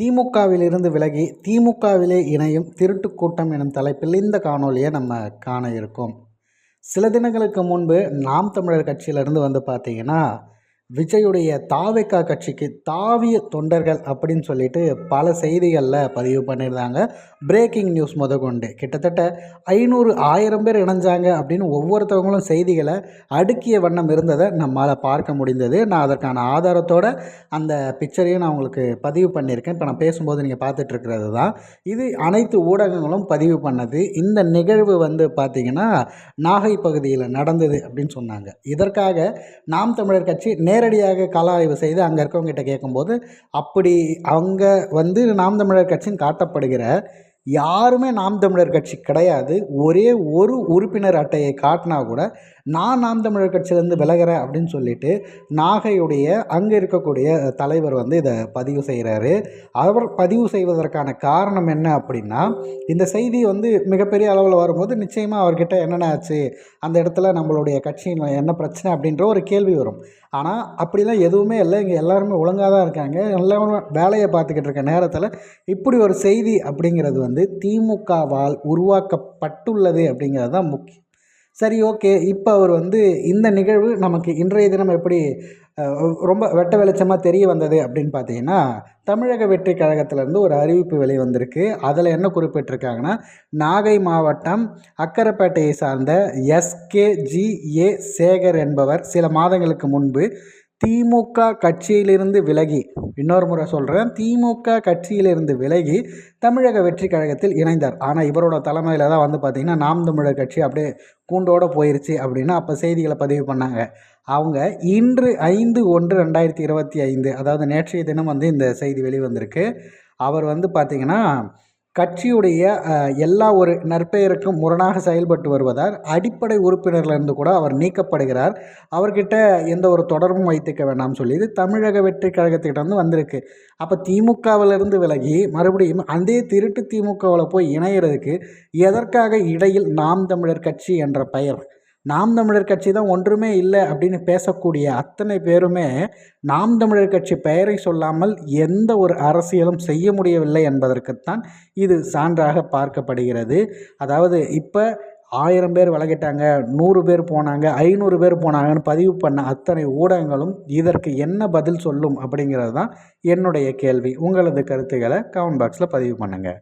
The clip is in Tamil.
திமுகவிலிருந்து விலகி திமுகவிலே இணையும் திருட்டு கூட்டம் எனும் தலைப்பில் இந்த காணொலியை நம்ம காண இருக்கோம். சில தினங்களுக்கு முன்பு நாம் தமிழர் கட்சியிலேருந்து வந்து பார்த்தீங்கன்னா விஜயுடைய தாவேக்கா கட்சிக்கு தாவிய தொண்டர்கள் அப்படின்னு சொல்லிட்டு பல செய்திகளில் பதிவு பண்ணியிருந்தாங்க. பிரேக்கிங் நியூஸ் முதற்கொண்டு. கிட்டத்தட்ட ஐநூறு ஆயிரம் பேர் இணைஞ்சாங்க அப்படின்னு ஒவ்வொருத்தவங்களும் செய்திகளை அடுக்கிய வண்ணம் இருந்ததை நம்மளால் பார்க்க முடிந்தது. நான் அதற்கான ஆதாரத்தோடு அந்த பிக்சரையும் நான் உங்களுக்கு பதிவு பண்ணியிருக்கேன். இப்போ நான் பேசும்போது நீங்கள் பார்த்துட்ருக்கிறது தான். இது அனைத்து ஊடகங்களும் பதிவு பண்ணது. இந்த நிகழ்வு வந்து பார்த்திங்கன்னா நாகை பகுதியில் நடந்தது அப்படின்னு சொன்னாங்க. இதற்காக நாம் தமிழர் கட்சி நே நேரடியாக கள ஆய்வு செய்து அங்கே இருக்கவங்ககிட்ட கேட்கும்போது அப்படி அங்கே வந்து நாம் தமிழர் கட்சின்னு காட்டப்படுகிற யாருமே நாம் தமிழர் கட்சி கிடையாது. ஒரே ஒரு உறுப்பினர் அட்டையை காட்டினா கூட நான் நாம் தமிழர் கட்சியிலேருந்து விலகிறேன் அப்படின்னு சொல்லிட்டு நாகையுடைய அங்கே இருக்கக்கூடிய தலைவர் வந்து இதை பதிவு செய்கிறாரு அவர் பதிவு செய்வதற்கான காரணம் என்ன அப்படின்னா இந்த செய்தி வந்து மிகப்பெரிய அளவில் வரும்போது நிச்சயமாக அவர்கிட்ட என்னென்ன ஆச்சு அந்த இடத்துல நம்மளுடைய கட்சியின் என்ன பிரச்சனை அப்படின்ற ஒரு கேள்வி வரும். ஆனால் அப்படிலாம் எதுவுமே இல்லை. இங்கே எல்லாருமே ஒழுங்காக தான் இருக்காங்க. எல்லாரும் வேலையை பார்த்துக்கிட்டு இருக்க நேரத்தில் இப்படி ஒரு செய்தி அப்படிங்கிறது வந்து திமுகவால் உருவாக்கப்பட்டுள்ளது அப்படிங்கிறது தான் முக்கியம். சரி ஓகே. இப்போ அவர் வந்து இந்த நிகழ்வு நமக்கு இன்றைய தினம் எப்படி ரொம்ப வெட்ட வெளிச்சமாக தெரிய வந்தது அப்படின்னு பார்த்தீங்கன்னா தமிழக வெற்றி கழகத்திலேருந்து ஒரு அறிவிப்பு வெளிவந்திருக்கு. அதில் என்ன குறிப்பிட்டிருக்காங்கன்னா நாகை மாவட்டம் அக்கரைப்பேட்டையை சார்ந்த எஸ்கேஜிஏ சேகர் என்பவர் சில மாதங்களுக்கு முன்பு திமுக கட்சியிலிருந்து விலகி இன்னொரு முறை சொல்கிறேன் திமுக கட்சியிலிருந்து விலகி தமிழக வெற்றி கழகத்தில் இணைந்தார். ஆனால் இவரோட தலைமையில் தான் வந்து பார்த்திங்கன்னா நாம் தமிழர் கட்சி அப்படியே கூண்டோடு போயிருச்சு அப்படின்னு அப்போ செய்திகளை பதிவு பண்ணாங்க. அவங்க இன்று ஐந்து ஒன்று ரெண்டாயிரத்தி இருபத்தி ஐந்து அதாவது நேற்றைய தினம் வந்து இந்த செய்தி வெளிவந்திருக்கு. அவர் வந்து பார்த்திங்கன்னா கட்சியுடைய எல்லா ஒரு நற்பெயருக்கும் முரணாக செயல்பட்டு வருவதால் அடிப்படை உறுப்பினர்லேருந்து கூட அவர் நீக்கப்படுகிறார். அவர்கிட்ட எந்த ஒரு தொடர்பும் வைத்துக்க வேண்டாம் சொல்லி இது தமிழக வெற்றி கழகத்துக்கிட்ட வந்து வந்திருக்கு. அப்போ திமுகவிலிருந்து விலகி மறுபடியும் அதே திருட்டு திமுகவில் போய் இணையிறதுக்கு எதற்காக இடையில் நாம் தமிழர் கட்சி என்ற பெயர் நாம் தமிழர் கட்சி தான் ஒன்றுமே இல்லை அப்படின்னு பேசக்கூடிய அத்தனை பேருமே நாம் தமிழர் கட்சி பெயரை சொல்லாமல் எந்த ஒரு அரசியலும் செய்ய முடியவில்லை என்பதற்குத்தான் இது சான்றாக பார்க்கப்படுகிறது. அதாவது இப்போ ஆயிரம் பேர் விலகிட்டாங்க நூறு பேர் போனாங்க ஐநூறு பேர் போனாங்கன்னு பதிவு பண்ண அத்தனை ஊடகங்களும் இதற்கு என்ன பதில் சொல்லும் அப்படிங்கிறது தான் என்னுடைய கேள்வி. உங்களது கருத்துக்களை கமெண்ட் பாக்ஸில் பதிவு பண்ணுங்கள்